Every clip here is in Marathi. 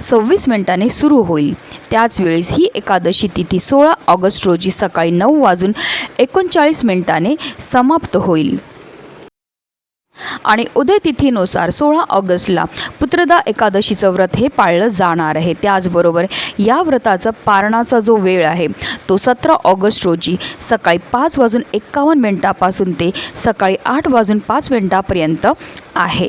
सव्वीस मिनिटांनी सुरू होईल. त्याचवेळेस ही एकादशी तिथी सोळा ऑगस्ट रोजी सकाळी नऊ वाजून एकोणचाळीस मिनिटाने समाप्त होईल. आणि उदयतिथीनुसार सोळा ऑगस्टला पुत्रदा एकादशीचं व्रत हे पाळलं जाणार आहे. त्याचबरोबर या व्रताचा पारणाचा जो वेळ आहे तो सतरा ऑगस्ट रोजी सकाळी पाच वाजून एक्कावन्न मिनिटापासून ते सकाळी आठ वाजून पाच मिनिटापर्यंत आहे.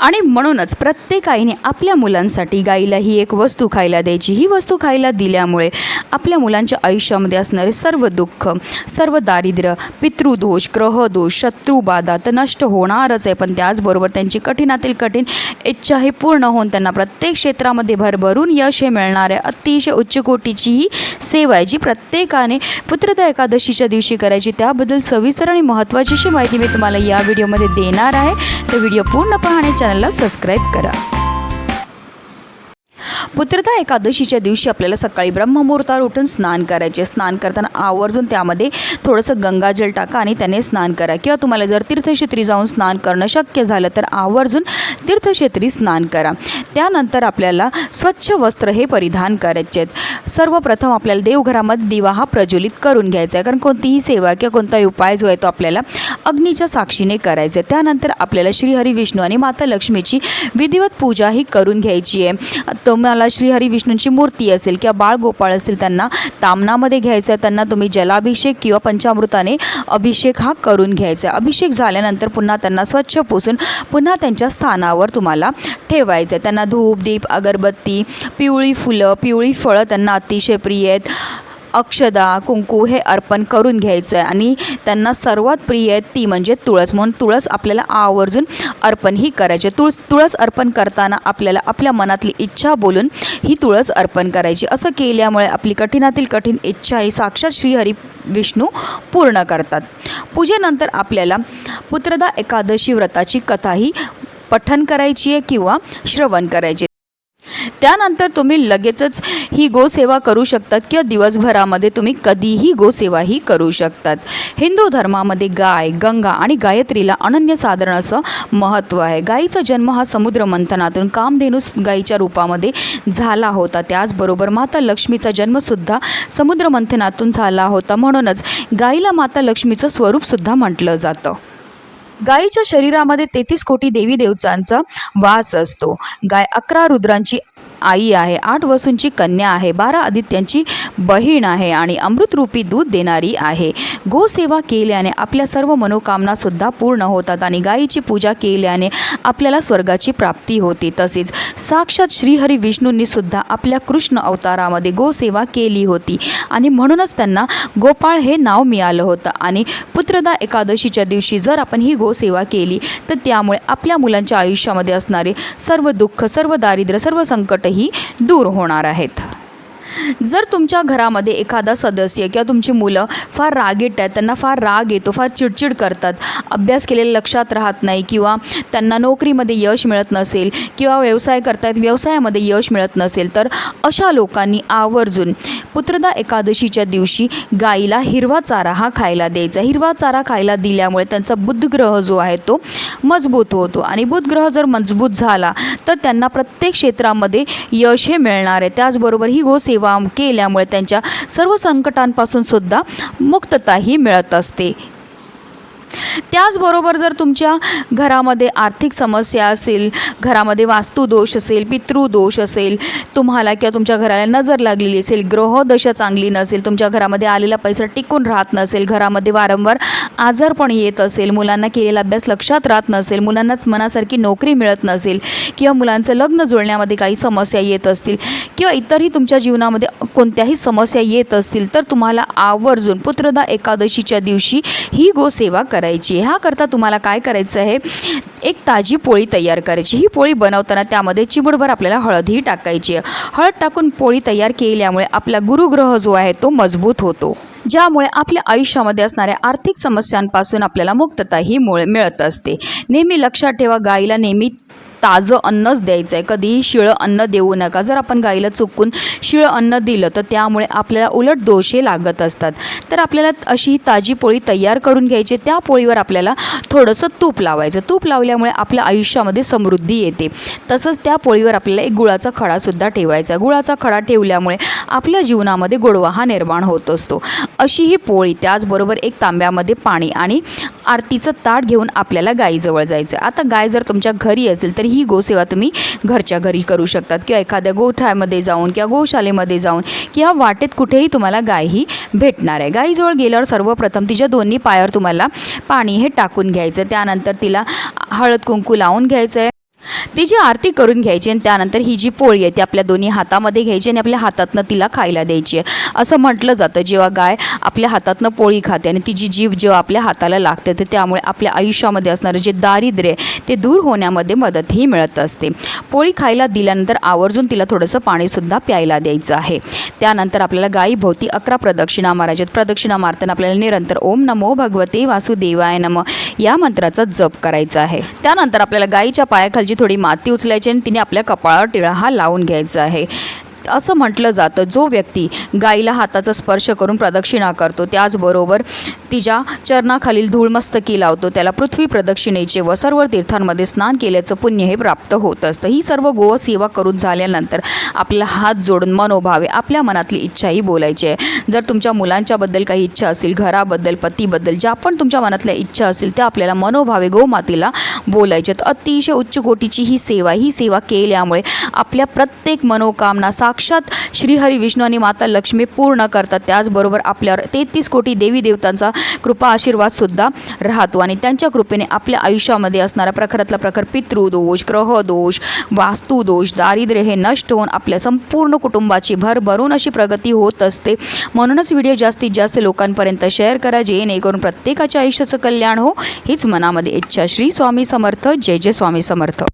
आणि म्हणूनच प्रत्येक आईने आपल्या मुलांसाठी गाईला ही एक वस्तू खायला द्यायची. ही वस्तू खायला दिल्यामुळे आपल्या मुलांच्या आयुष्यामध्ये असणारे सर्व दुःख सर्व दारिद्र्य पितृदोष ग्रहदोष शत्रुबाधा तर नष्ट होणारच आहे. पण त्याचबरोबर त्यांची कठीणातील कठीण इच्छा हे पूर्ण होऊन त्यांना प्रत्येक क्षेत्रामध्ये भरभरून यश हे मिळणार आहे. अतिशय उच्च कोटीची ही सेवा आहे जी प्रत्येकाने पुत्रदा एकादशीच्या दिवशी करायची. त्याबद्दल सविस्तर आणि महत्त्वाची अशी माहिती मी तुम्हाला या व्हिडिओमध्ये देणार आहे. तर व्हिडिओ पूर्ण पाहणे चॅनलला सबस्क्राईब करा. पुत्रता एकादशीच्या दिवशी आपल्याला सकाळी ब्रह्ममुहूर्तावर उठून स्नान करायचे. स्नान करताना आवर्जून त्यामध्ये थोडंसं गंगाजल टाका आणि त्याने स्नान करा. किंवा तुम्हाला जर तीर्थक्षेत्री जाऊन स्नान करणं शक्य झालं तर आवर्जून तीर्थक्षेत्री स्नान करा. त्यानंतर आपल्याला स्वच्छ वस्त्र हे परिधान करायचे. आहेत सर्वप्रथम आपल्याला देवघरामध्ये दिवा हा प्रज्वलित करून घ्यायचा आहे. कारण कोणतीही सेवा किंवा कोणताही उपाय जो आहे तो आपल्याला अग्नीच्या साक्षीने करायचा आहे. त्यानंतर आपल्याला श्रीहरी विष्णू आणि माता लक्ष्मीची विधिवत पूजा ही करून घ्यायची आहे. तुम्हाला श्रीहरी विष्णूंची मूर्ती असेल किंवा बाळ गोपाळ असतील त्यांना तामनामध्ये घ्यायचं आहे त्यांना तुम्ही जलाभिषेक किंवा पंचामृताने अभिषेक हा करून घ्यायचा आहे अभिषेक झाल्यानंतर पुन्हा त्यांना स्वच्छ पुसून पुन्हा त्यांच्या स्थानावर तुम्हाला ठेवायचं आहे त्यांना धूप दीप अगरबत्ती पिवळी फुलं पिवळी फळं त्यांना अतिशय प्रिय आहेत. अक्षदा कुंकू हे अर्पण करून घ्यायचं आहे आणि त्यांना सर्वात प्रिय आहे ती म्हणजे तुळस. म्हणून तुळस आपल्याला आवर्जून अर्पण ही करायचे. तुळस तुळस अर्पण करताना आपल्याला आपल्या मनातली इच्छा बोलून ही तुळस अर्पण करायची. असं केल्यामुळे आपली कठीणातील कठीण इच्छा ही साक्षात श्रीहरी विष्णू पूर्ण करतात. पूजेनंतर आपल्याला पुत्रदा एकादशी व्रताची कथाही पठन करायची आहे किंवा श्रवण करायचे त्यानंतर तुम्ही लगेचच ही गोसेवा करू शकतात किंवा दिवसभरामध्ये तुम्ही कधीही गोसेवा ही करू शकतात. हिंदू धर्मामध्ये गाय गंगा आणि गायत्रीला अनन्यसाधारण असं महत्त्व आहे. गायीचा जन्म हा समुद्र मंथनातून कामधेनू गायीच्या रूपामध्ये झाला होता. त्याचबरोबर माता लक्ष्मीचा जन्मसुद्धा समुद्र मंथनातून झाला होता. म्हणूनच गायीला माता लक्ष्मीचं स्वरूपसुद्धा म्हटलं जातं. गायीच्या शरीरामध्ये तेहतीस कोटी देवी देवतांचा वास असतो. गाय अकरा रुद्रांची आई आहे आठ वसूंची कन्या आहे बारा आदित्यांची बहीण आहे आणि अमृतरूपी दूध देणारी आहे. गोसेवा केल्याने आपल्या सर्व मनोकामनासुद्धा पूर्ण होतात आणि गायीची पूजा केल्याने आपल्याला स्वर्गाची प्राप्ती होते. तसेच साक्षात श्रीहरी विष्णूंनी सुद्धा आपल्या कृष्ण अवतारामध्ये गोसेवा केली होती आणि म्हणूनच त्यांना गोपाळ हे नाव मिळालं होतं. आणि पुत्रदा एकादशीच्या दिवशी जर आपण ही गोसेवा केली तर त्यामुळे आपल्या मुलांच्या आयुष्यामध्ये असणारे सर्व दुःख सर्व दारिद्र्य सर्व संकट संकटही दूर होणार आहेत. जर तुमच्या घरामध्ये एखादा सदस्य किंवा तुमची मुलं फार रागीट आहेत त्यांना फार राग येतो फार चिडचिड करतात अभ्यास केलेलं लक्षात राहत नाही किंवा त्यांना नोकरीमध्ये यश मिळत नसेल किंवा व्यवसाय करतायत व्यवसायामध्ये यश मिळत नसेल तर अशा लोकांनी आवर्जून पुत्रदा एकादशीच्या दिवशी गाईला हिरवा चारा हा खायला द्यायचा. हिरवा चारा खायला दिल्यामुळे त्यांचा बुधग्रह जो आहे तो मजबूत होतो आणि बुधग्रह जर मजबूत झाला तर त्यांना प्रत्येक क्षेत्रामध्ये यश हे मिळणार आहे. त्याचबरोबर ही गोसेवा केल्यामुळे त्यांच्या सर्व संकटांपासून सुद्धा मुक्तताही मिळत असते. त्याचबरोबर जर तुमच्या घरामध्ये आर्थिक समस्या असेल घरामध्ये वास्तुदोष असेल पितृदोष असेल तुम्हाला किंवा तुमच्या घराला नजर लागलेली असेल ग्रहदशा चांगली नसेल तुमच्या घरामध्ये आलेला पैसा टिकून राहत नसेल घरामध्ये वारंवार आजारपण येत असेल मुलांना केलेला अभ्यास लक्षात राहत नसेल मुलांनाच मनासारखी नोकरी मिळत नसेल किंवा मुलांचं लग्न जुळण्यामध्ये काही समस्या येत असतील किंवा इतरही तुमच्या जीवनामध्ये कोणत्याही समस्या येत असतील तर तुम्हाला आवर्जून पुत्रदा एकादशीच्या दिवशी ही गोसेवा करायची. आहे ह्याकरता तुम्हाला काय करायचं आहे? एक ताजी पोळी तयार करायची. ही पोळी बनवताना त्यामध्ये चिमुडभर आपल्याला हळदही टाकायची आहे. हळद टाकून पोळी तयार केल्यामुळे आपला गुरुग्रह जो आहे तो मजबूत होतो. ज्यामुळे आपल्या आयुष्यामध्ये असणाऱ्या आर्थिक समस्यांपासून आपल्याला मुक्तता ही मुळे मिळत असते. नेहमी लक्षात ठेवा गाईला नेहमी ताजं अन्नच द्यायचं आहे कधीही शिळं अन्न देऊ नका. जर आपण गाईला चुकून शिळं अन्न दिलं तर त्यामुळे आपल्याला उलट दोषे लागत असतात. तर आपल्याला अशी ताजी पोळी तयार करून घ्यायची. त्या पोळीवर आपल्याला थोडंसं तूप लावायचं. तूप लावल्यामुळे आपल्या आयुष्यामध्ये समृद्धी येते. तसंच त्या पोळीवर आपल्याला एक गुळाचा खडासुद्धा ठेवायचा. गुळाचा खडा ठेवल्यामुळे आपल्या जीवनामध्ये गोडवा हा निर्माण होत असतो. अशी ही पोळी त्याचबरोबर एक तांब्यामध्ये पाणी आणि आरतीचं ताट घेऊन आपल्याला गाईजवळ जायचं. आता गाय जर तुमच्या घरी असेल तर ही गोसेवा तुम्ही घरच्या घरी करू शकतात किंवा एखाद्या गोठ्यामध्ये जाऊन किंवा गोशालेमध्ये जाऊन किंवा वाटेत कुठेही तुम्हाला गाय ही भेटणार आहे. गाईजवळ गेल्यावर सर्वप्रथम तिच्या दोन्ही पायावर तुम्हाला पाणी हे टाकून घ्यायचं. त्यानंतर तिला हळद कुंकू लावून घ्यायचं आहे तिची आरती करून घ्यायची आणि त्यानंतर ही जी पोळी आहे ती आपल्या दोन्ही हातामध्ये घ्यायची आणि आपल्या हातातनं तिला खायला द्यायची आहे. असं म्हटलं जातं जेव्हा गाय आपल्या हातातनं पोळी खाते आणि तिची जीभ जेव्हा आपल्या हाताला लागते तर त्यामुळे आपल्या आयुष्यामध्ये असणारं जे दारिद्र्य आहे ते दूर होण्यामध्ये मदतही मिळत असते. पोळी खायला दिल्यानंतर आवर्जून तिला थोडंसं पाणीसुद्धा प्यायला द्यायचं आहे. त्यानंतर आपल्याला गायीभोवती अकरा प्रदक्षिणा मारायच्यात प्रदक्षिणा मारताना आपल्याला निरंतर ओम नमो भगवते वासुदेवाय नम या मंत्राचा जप करायचा आहे. त्यानंतर आपल्याला गायीच्या पायाखालची थोडी माती उचलायची आणि तिने आपल्या कपाळावर टिळा हा लावून घ्यायचा आहे. असं म्हटलं जातं. जो व्यक्ती गाईला हाताचा स्पर्श करून प्रदक्षिणा करतो त्याचबरोबर तिच्या चरणाखालील धूळमस्तकी लावतो त्याला पृथ्वी प्रदक्षिणेचे व सर्व तीर्थांमध्ये स्नान केल्याचं पुण्य हे प्राप्त होत असतं. ही सर्व गोव सेवा करून झाल्यानंतर आपला हात जोडून मनोभावे आपल्या मनातली इच्छाही बोलायची आहे. जर तुमच्या मुलांच्याबद्दल काही इच्छा असतील घराबद्दल पतीबद्दल ज्या पण तुमच्या मनातल्या इच्छा असतील त्या आपल्याला मनोभावे गोमातेला बोलायच्यात अतिशय उच्च कोटीची ही सेवा ही सेवा केल्यामुळे आपल्या प्रत्येक मनोकामना साक्षात श्रीहरी विष्णू आणि माता लक्ष्मी पूर्ण करतात. त्याचबरोबर आपल्यावर तेहतीस कोटी देवी देवतांचा कृपा आशीर्वाद सुद्धा राहतो. आणि त्यांच्या कृपेने आपल्या आयुष्यामध्ये असणारा प्रखरातला प्रखर पितृदोष ग्रहदोष वास्तुदोष दारिद्र्य हे नष्ट होऊन आपल्या संपूर्ण कुटुंबाची भरभरून अशी प्रगती होत असते. म्हणूनच व्हिडिओ जास्तीत जास्त लोकांपर्यंत शेअर करा जेणेकरून प्रत्येकाच्या आयुष्याचं कल्याण हो. हीच मनामध्ये इच्छा. श्री स्वामी समर्थ. जय जय स्वामी समर्थ.